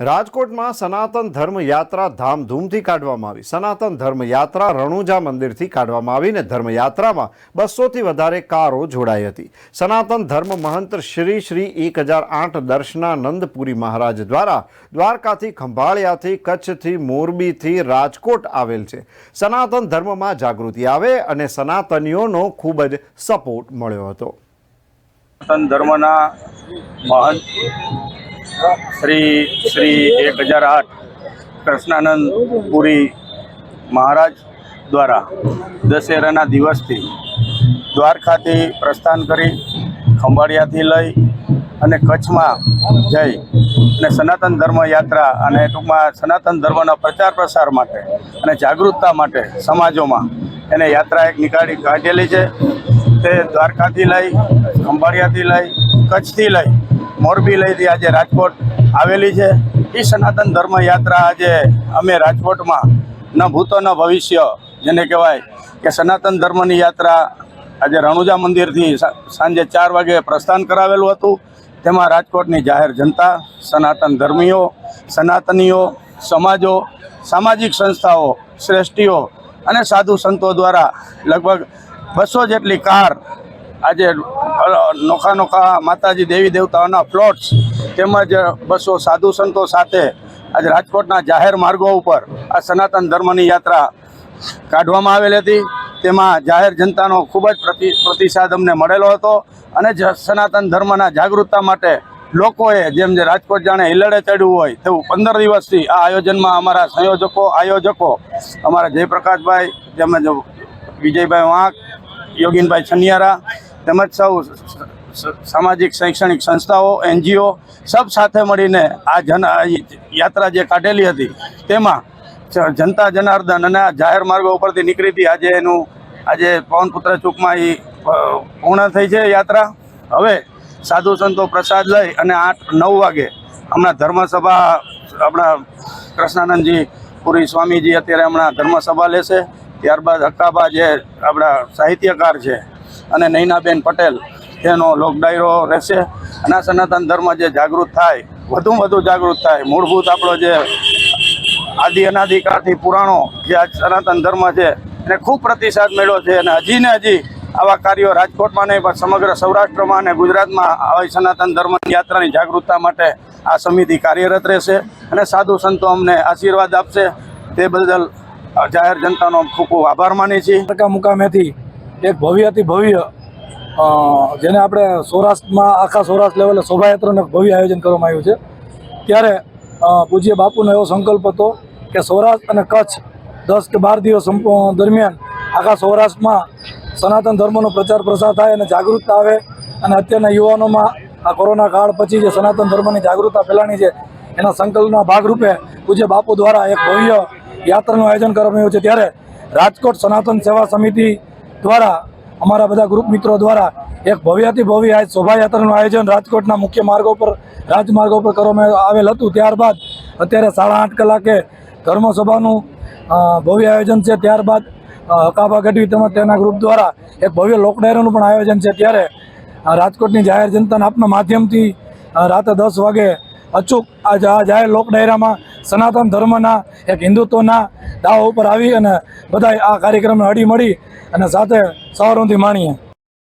રાજકોટમાં સનાતન ધર્મ યાત્રા ધામધૂમથી કાઢવામાં આવી. સનાતન ધર્મ યાત્રા રણુજા મંદિરથી કાઢવામાં આવીને ધર્મયાત્રામાં બસોથી વધારે કારો જોડાઈ હતી. સનાતન ધર્મ મહંત શ્રી શ્રી એક હજાર આઠ દર્શનાનંદપુરી મહારાજ દ્વારા દ્વારકાથી ખંભાળિયાથી, કચ્છથી મોરબીથી રાજકોટ આવેલ છે. સનાતન ધર્મમાં જાગૃતિ આવે અને સનાતનીઓનો ખૂબ જ સપોર્ટ મળ્યો હતો. સનાતન ધર્મના મહંત શ્રી શ્રી એક હજાર આઠ કૃષ્ણાનંદ પુરી મહારાજ દ્વારા દશેરાના દિવસથી દ્વારકાથી પ્રસ્થાન કરી ખંભાળિયાથી લઈ અને કચ્છમાં જઈ અને સનાતન ધર્મ યાત્રા અને ટૂંકમાં સનાતન ધર્મના પ્રચાર પ્રસાર માટે અને જાગૃતતા માટે સમાજોમાં એને યાત્રા એક નીકાળી કાઢેલી છે. તે દ્વારકાથી લઈ, ખંભાળિયાથી લઈ, કચ્છથી લઈ મોરબી લઈથી આજે રાજકોટ આવેલી છે. એ સનાતન ધર્મ યાત્રા આજે અમે રાજકોટમાં ન ભૂતો ન ભવિષ્ય જેને કહેવાય કે સનાતન ધર્મની યાત્રા આજે રણુજા મંદિરથી સાંજે ચાર વાગે પ્રસ્થાન કરાવેલું હતું. તેમાં રાજકોટની જાહેર જનતા, સનાતન ધર્મીઓ, સનાતનીઓ, સમાજો, સામાજિક સંસ્થાઓ, શ્રેષ્ઠીઓ અને સાધુ સંતો દ્વારા લગભગ બસો જેટલી કાર આજે નોખા નોખા માતાજી દેવી દેવતાઓના પ્લોટ્સ તેમજ બસો સાધુ સંતો સાથે આજે રાજકોટના જાહેર માર્ગો ઉપર આ સનાતન ધર્મની યાત્રા કાઢવામાં આવેલી હતી. તેમાં જાહેર જનતાનો ખૂબ જ પ્રતિ, પ્રતિસાદ અમને મળેલો હતો અને સનાતન ધર્મના જાગૃતતા માટે લોકોએ જેમ જે રાજકોટ જાણે હિલડે ચડ્યું હોય તેવું પંદર દિવસથી આ આયોજનમાં અમારા સંયોજકો, આયોજકો અમારા જયપ્રકાશભાઈ તેમજ વિજયભાઈ વાંક, યોગીનભાઈ છનિયારા તેમજ સૌ સામાજિક શૈક્ષણિક સંસ્થાઓ, એનજીઓ સબ સાથે મળીને આ જન યાત્રા જે કાઢેલી હતી, તેમાં જનતા જનાર્દન અને જાહેર માર્ગો ઉપરથી નીકળી હતી. આજે એનું, આજે પવનપુત્ર ચૂંકમાં એ પૂર્ણ થઈ છે યાત્રા. હવે સાધુ સંતો પ્રસાદ લઈ અને આઠ, નવ વાગે હમણાં ધર્મસભા, આપણા કૃષ્ણાનંદજી, પુરી સ્વામીજી અત્યારે હમણાં ધર્મસભા લેશે. ત્યારબાદ હક્કાબા જે આપણા સાહિત્યકાર છે અને નૈનાબેન પટેલ, તેનો લોક ડાયરો રહેશે. અને સનાતન ધર્મ જે જાગૃત થાય વધુ વધુ જાગૃત થાય. મૂળભૂત આપણો જે આદિ અનાદિકાળથી પુરાણો જે આ સનાતન ધર્મ છે, એને ખૂબ પ્રતિસાદ મળ્યો છે અને હજી ને હજી આવા કાર્યો રાજકોટમાં નહીં, પણ સમગ્ર સૌરાષ્ટ્રમાં અને ગુજરાતમાં આવી સનાતન ધર્મની યાત્રાની જાગૃતતા માટે આ સમિતિ કાર્યરત રહેશે. અને સાધુ સંતો અમને આશીર્વાદ આપશે. તે બદલ જાહેર જનતાનો ખૂબ ખૂબ આભાર માની છીએ. મુકામેથી એક ભવ્યથી ભવ્ય જેને આપણે સૌરાષ્ટ્રમાં, આખા સૌરાષ્ટ્ર લેવલે શોભાયાત્રાનું ભવ્ય આયોજન કરવામાં આવ્યું છે. ત્યારે પૂજ્ય બાપુનો એવો સંકલ્પ હતો કે સૌરાષ્ટ્ર અને કચ્છ દસ કે બાર દિવસ દરમિયાન આખા સૌરાષ્ટ્રમાં સનાતન ધર્મનો પ્રચાર પ્રસાર થાય અને જાગૃતતા આવે. અને અત્યારના યુવાનોમાં આ કોરોના કાળ પછી જે સનાતન ધર્મની જાગૃતતા ફેલાણી છે, એના સંકલ્પના ભાગરૂપે પૂજ્ય બાપુ દ્વારા એક ભવ્ય યાત્રાનું આયોજન કરવામાં આવ્યું છે. ત્યારે રાજકોટ સનાતન સેવા સમિતિ દ્વારા, અમારા બધા ગ્રુપ મિત્રો દ્વારા એક ભવ્યથી ભવ્ય આ શોભાયાત્રાનું આયોજન રાજકોટના મુખ્ય માર્ગો પર, રાજમાર્ગો પર કરવામાં આવેલ હતું. ત્યારબાદ અત્યારે સાડા આઠ કલાકે ધર્મસભાનું ભવ્ય આયોજન છે. ત્યારબાદ હકાભા ગઢવી તેમજ તેના ગ્રુપ દ્વારા એક ભવ્ય લોકડાયરાનું પણ આયોજન છે. ત્યારે રાજકોટની જાહેર જનતાના આપના માધ્યમથી રાતે દસ વાગે અચૂક આ જાહેર લોકડાયરામાં સનાતન ધર્મના, એક હિન્દુત્વના દાવા ઉપર આવી અને બધા આ કાર્યક્રમને અડી મળી અને સાથે સવારોથી માણીએ.